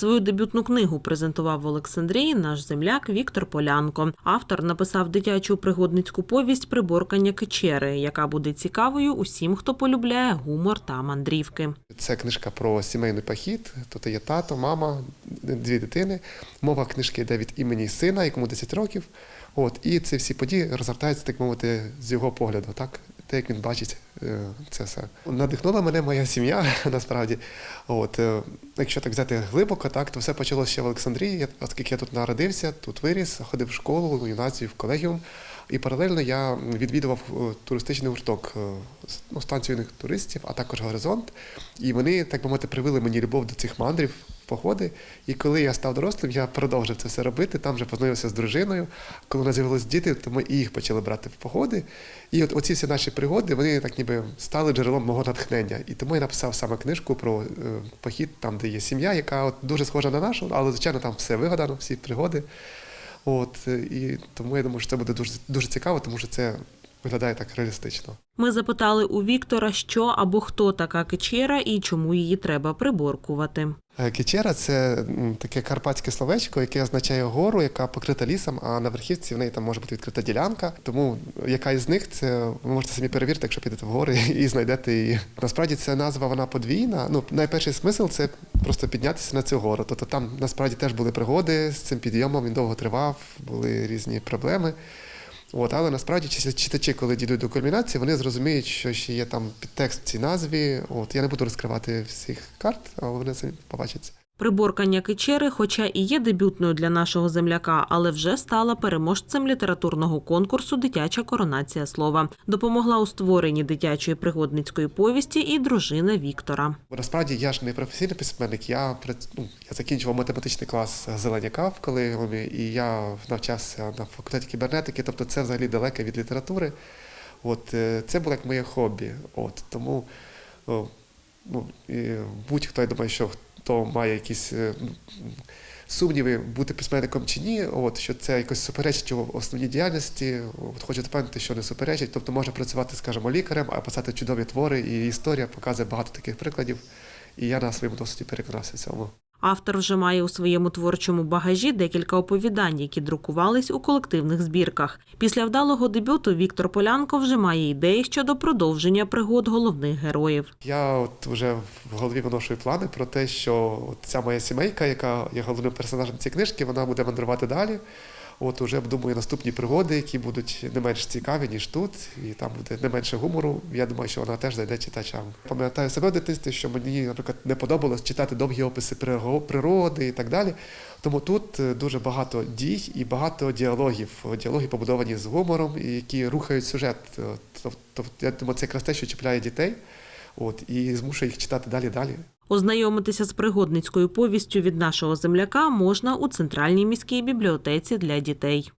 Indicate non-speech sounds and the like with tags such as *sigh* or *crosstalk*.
Свою дебютну книгу презентував в Олександрії наш земляк Віктор Полянко. Автор написав дитячу пригодницьку повість Приборкання кичери, яка буде цікавою усім, хто полюбляє гумор та мандрівки. Це книжка про сімейний похід. Тут є тато, мама, дві дитини. Мова книжки йде від імені сина, якому 10 років. От, і ці всі події розгортаються, так мовити, з його погляду, так? Те, як він бачить е, це все. Надихнула мене моя сім'я, *laughs* насправді. От, е, якщо так взяти глибоко, так, то все почалося ще в Олександрії, оскільки я тут народився, тут виріс, ходив в школу, в гімназію, в колегіум. І паралельно я відвідував е, туристичний гурток ну, станцію туристів, а також горизонт. І вони, так би мовити, привили мені любов до цих мандрів, походи. І коли я став дорослим, я продовжив це все робити. Там вже познайомився з дружиною. Коли у нас з'явилися діти, то ми і їх почали брати в походи. І от оці всі наші пригоди, вони так ніби стали джерелом мого натхнення. І тому я написав саме книжку про е, похід, там, де є сім'я, яка от дуже схожа на нашу, але звичайно там все вигадано, всі пригоди. От і тому я думаю, що це буде дуже дуже цікаво, тому що це виглядає так реалістично. Ми запитали у Віктора, що або хто така кичера і чому її треба приборкувати. Е, Кечера це таке карпатське словечко, яке означає гору, яка покрита лісом, а на верхівці в неї там може бути відкрита ділянка. Тому яка із них це ви можете самі перевірити, якщо підете в гори *laughs* і знайдете її. Насправді ця назва вона подвійна. Ну, найперший смисл це просто піднятися на цю гору. Тобто там насправді теж були пригоди з цим підйомом, він довго тривав, були різні проблеми. От, але насправді чи- читачі, коли дійдуть до кульмінації, вони зрозуміють, що ще є там підтекст в цій назві. От я не буду розкривати всіх карт, але вони самі побачать. Приборкання кичери, хоча і є дебютною для нашого земляка, але вже стала переможцем літературного конкурсу Дитяча коронація слова. Допомогла у створенні дитячої пригодницької повісті і дружина Віктора. Насправді я ж не професійний письменник, я, ну, я закінчував математичний клас Зеленяка в колегіумі, і я навчався на факультеті кібернетики, тобто це взагалі далеке від літератури. От, е, це було як моє хобі. От, тому ну, будь-хто, я думаю, що хто має якісь е, сумніви, бути письменником чи ні, от, що це якось суперечить його основній діяльності, от, хочу запевнити, що не суперечить, тобто може працювати, скажімо, лікарем, а писати чудові твори, і історія показує багато таких прикладів. І я на своєму досвіді переконався в цьому. Автор вже має у своєму творчому багажі декілька оповідань, які друкувались у колективних збірках. Після вдалого дебюту Віктор Полянко вже має ідеї щодо продовження пригод головних героїв. Я от вже в голові виношую плани про те, що ця моя сімейка, яка є головним персонажем цієї книжки, вона буде мандрувати далі. От уже думаю, наступні пригоди, які будуть не менш цікаві, ніж тут, і там буде не менше гумору. Я думаю, що вона теж зайде читачам. Пам'ятаю себе в дитинстві, що мені, наприклад, не подобалось читати довгі описи природи і так далі. Тому тут е, дуже багато дій і багато діалогів. Діалоги побудовані з гумором, які рухають сюжет. Тобто, я думаю, це якраз те, що чіпляє дітей. От і змушує їх читати далі далі. Ознайомитися з пригодницькою повістю від нашого земляка можна у центральній міській бібліотеці для дітей.